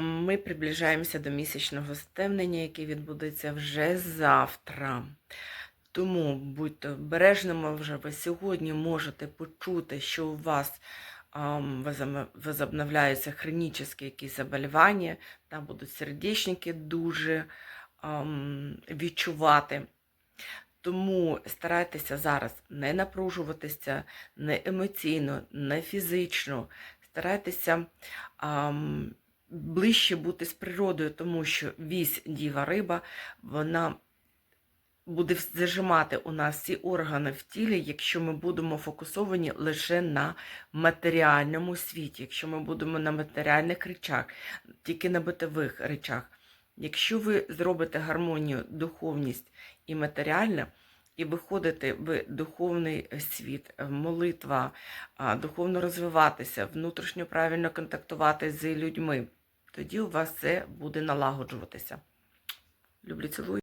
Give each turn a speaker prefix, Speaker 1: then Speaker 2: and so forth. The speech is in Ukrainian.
Speaker 1: Ми приближаємося до місячного затемнення, яке відбудеться вже завтра. Тому будьте обережними вже ви сьогодні можете почути, що у вас возобновляються хронічні якісь заболівання, там будуть сердечники дуже відчувати. Тому старайтеся зараз не напружуватися не емоційно, не фізично. Старайтеся ближче бути з природою, тому що вісь діва риба, вона буде зажимати у нас всі органи в тілі, якщо ми будемо фокусовані лише на матеріальному світі, якщо ми будемо на матеріальних речах, тільки на битових речах. Якщо ви зробите гармонію, духовність і матеріальне, і виходите в духовний світ, молитва, духовно розвиватися, внутрішньо правильно контактувати з людьми, тоді у вас це буде налагоджуватися. Люблю, цілую.